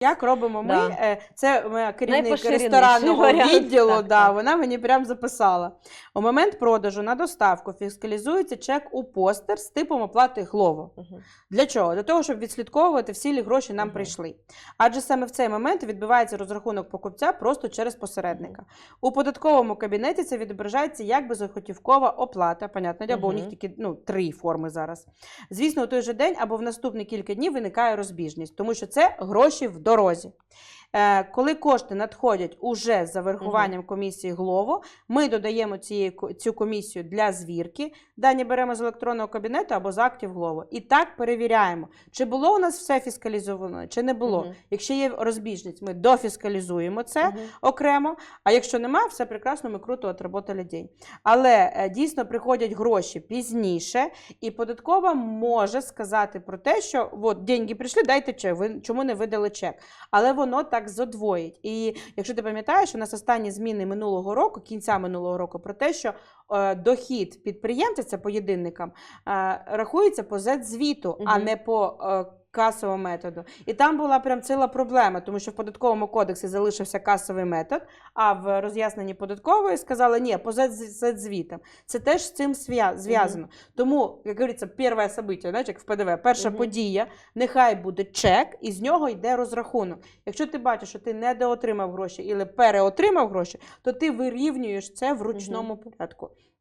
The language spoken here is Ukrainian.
Як робимо ми? Да. Е, Це моя керівник ресторанного варіант, відділу. так, да, так. Вона мені прям записала. У момент продажу на доставку фіскалізується чек у постер з типом оплати Глово. Мгм. Для чого? Для того, щоб відслідковувати всі лі гроші нам Мгм. прийшли. Адже саме в цей момент відбувається розрахунок покупця просто через посередника. У податковому кабінеті це відображається як безготівкова оплата. Понятно, діло, бо у них тільки ну, три форми зараз. Звісно, у той же день або в наступні кілька днів виникає розбіжність, тому що це гроші в дорозі. Е, коли кошти надходять уже за врахуванням комісії ГЛОВО, ми додаємо цю комісію для звірки. Дані беремо з електронного кабінету або з актів ГЛОВО. І так перевіряємо, чи було у нас все фіскалізовано, чи не було. Мгм. Якщо є розбіжність, ми дофіскалізуємо це Мгм. окремо. А якщо нема, все прекрасно, ми круто отработали день. Але е, дійсно приходять гроші пізніше, і податкова може сказати про те, що от деньги прийшли, дайте чек. Ви чому не видали чек? Але воно так задвоїть. І якщо ти пам'ятаєш, у нас останні зміни минулого року, кінця минулого року, про те, що дохід підприємця, це по єдинникам, е, рахується по Z-звіту, а не по е, касовому методу. І там була прям ціла проблема, тому що в податковому кодексі залишився касовий метод, а в роз'ясненні податкової сказали, ні, по Z-звітам. Це теж з цим зв'язано. Тому, як говориться, перше собиття, знаєш, як в ПДВ, перша Мгм. подія, нехай буде чек, і з нього йде розрахунок. Якщо ти бачиш, що ти недоотримав гроші або переотримав гроші, то ти вирівнюєш це в ручному порядку.